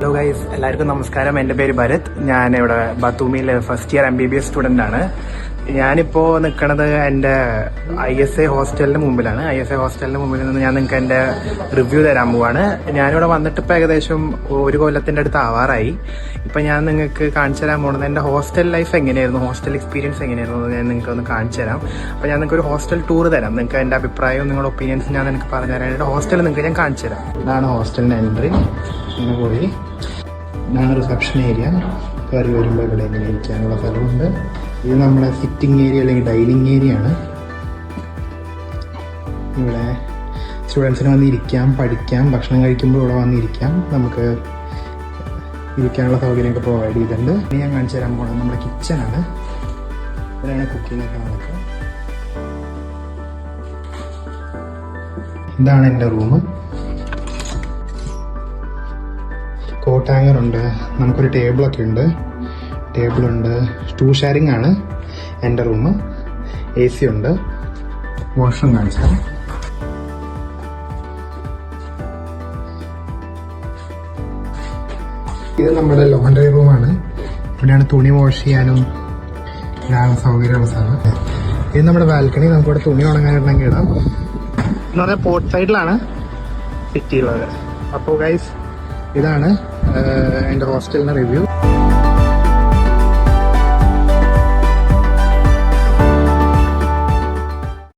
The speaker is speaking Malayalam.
ഹലോ ഗൈസ് എല്ലാവർക്കും നമസ്കാരം. എന്റെ പേര് ഭരത്. ഞാൻ ഇവിടെ ബത്തൂമിയിലെ first year M B B S student ആണ്. ഞാനിപ്പോൾ നിൽക്കുന്നത് എന്റെ ഐ എസ് എ ഹോസ്റ്റലിന് മുമ്പിലാണ്. ഐ എസ് എ ഹോസ്റ്റലിന് മുമ്പിൽ നിന്ന് ഞാൻ നിങ്ങൾക്ക് എന്റെ റിവ്യൂ തരാൻ പോവാണ്. ഞാനിവിടെ വന്നിട്ട് ഏകദേശം ഒരു കൊല്ലത്തിന്റെ അടുത്ത് ആവാറായി. ഇപ്പം ഞാൻ നിങ്ങൾക്ക് കാണിച്ചു തരാൻ പോകുന്നത് എന്റെ ഹോസ്റ്റൽ ലൈഫ് എങ്ങനെയായിരുന്നു? ഹോസ്റ്റൽ എക്സ്പീരിയൻസ് എങ്ങനെയായിരുന്നു ഞാൻ നിങ്ങൾക്ക് ഒന്ന് കാണിച്ചു തരാം. അപ്പോൾ ഞാൻ നിങ്ങൾക്ക് ഒരു ഹോസ്റ്റൽ ടൂർ തരാം. നിങ്ങൾക്ക് എന്റെ അഭിപ്രായവും നിങ്ങളുടെ ഒപ്പീനിയൻസ് ഞാൻ നിങ്ങൾക്ക് പറഞ്ഞു തരാം. എന്റെ ഹോസ്റ്റൽ നിങ്ങൾക്ക് ഞാൻ കാണിച്ചു തരാം. ഇതാണ് ഹോസ്റ്റലിന്റെ എൻട്രി ഇങ്ങനെ പോയി. ഇതാണ് റിസപ്ഷൻ ഏരിയ കയറി വരുമ്പോൾ ഇവിടെ ഇങ്ങനെ ഇരിക്കാനുള്ള സ്ഥലമുണ്ട്. ഇത് നമ്മുടെ സിറ്റിംഗ് ഏരിയ അല്ലെങ്കിൽ ഡൈനിങ് ഏരിയ ആണ്. ഇവിടെ സ്റ്റുഡൻസിന് വന്നിരിക്കാം പഠിക്കാം ഭക്ഷണം കഴിക്കുമ്പോൾ ഇവിടെ വന്നിരിക്കാം. നമുക്ക് ഇരിക്കാനുള്ള സൗകര്യമൊക്കെ പ്രൊവൈഡ് ചെയ്തിട്ടുണ്ട്. ഇനി ഞാൻ കാണിച്ചു തരാൻ പോകുന്നത് നമ്മുടെ കിച്ചണാണ് ഇവിടെയാണ് കുക്കിംഗ് ഒക്കെ നടക്കുക. ഇതാണ് എന്റെ റൂം കോട്ടാങ്ങർ ഉണ്ട് നമുക്കൊരു ടേബിളൊക്കെ ഉണ്ട്. ടേബിളുണ്ട് ടൂ ഷെയറിംഗ് ആണ്. എന്റെ റൂം എ സി ഉണ്ട്. വാഷ്റൂം കാണിച്ചാൽ ഇത് നമ്മുടെ ലോണ്ടറി റൂമാണ് ഇവിടെയാണ് തുണി വാഷ് ചെയ്യാനും എല്ലാം സൗകര്യമുള്ള സ്ഥലം. ഇത് നമ്മുടെ ബാൽക്കണി നമുക്കിവിടെ തുണി ഉണങ്ങാനുണ്ടെങ്കിൽ ഇടാം. എന്ന് പറഞ്ഞാൽ പോർട്ട് സൈഡിലാണ് സിറ്റിയിലുള്ളത് അപ്പോൾ ഗൈസ് ഇതാണ് എന്റെ ഹോസ്റ്റലിന്റെ റിവ്യൂ